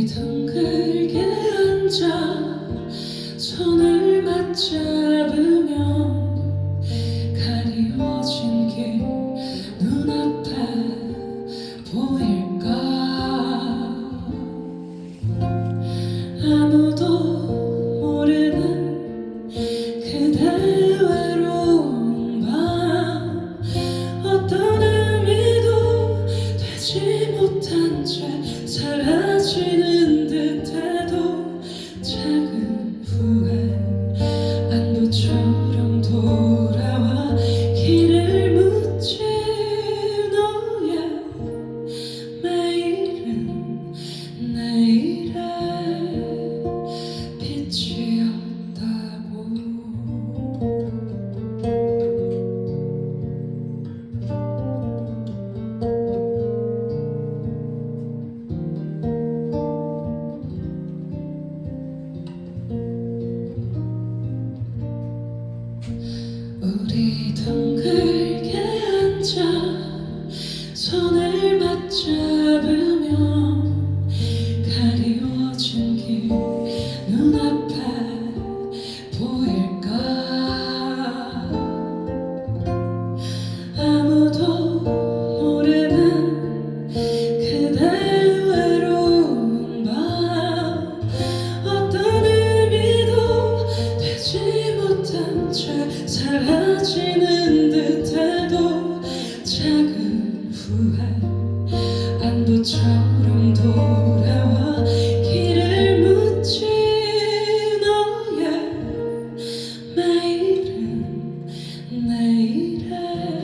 이던 길게 앉아 손을 맞잡은 못한 채 사라지는 듯해도 So 구한 안도처럼 돌아와 길을 묻지 너의 매일은 내일에